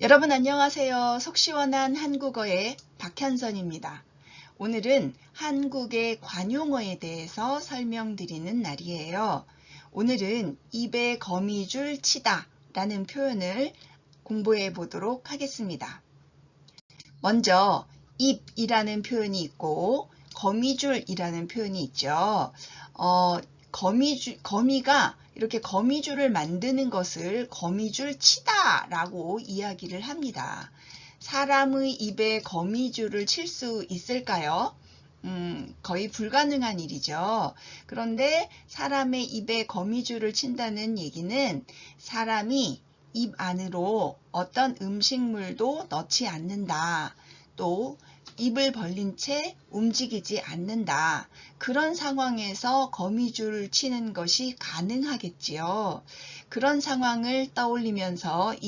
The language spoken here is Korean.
여러분 안녕하세요. 속 시원한 한국어의 박현선입니다. 오늘은 한국의 관용어에 대해서 설명드리는 날이에요. 오늘은 입에 거미줄 치다 라는 표현을 공부해 보도록 하겠습니다. 먼저 입이라는 표현이 있고 거미줄이라는 표현이 있죠. 어, 거미줄, 거미가 이렇게 거미줄을 만드는 것을 거미줄 치다 라고 이야기를 합니다. 사람의 입에 거미줄을 칠 수 있을까요? 음, 거의 불가능한 일이죠. 그런데 사람의 입에 거미줄을 친다는 얘기는 사람이 입 안으로 어떤 음식물도 넣지 않는다. 또 입을 벌린 채 움직이지 않는다. 그런 상황에서 거미줄을 치는 것이 가능하겠지요. 그런 상황을 떠올리면서 이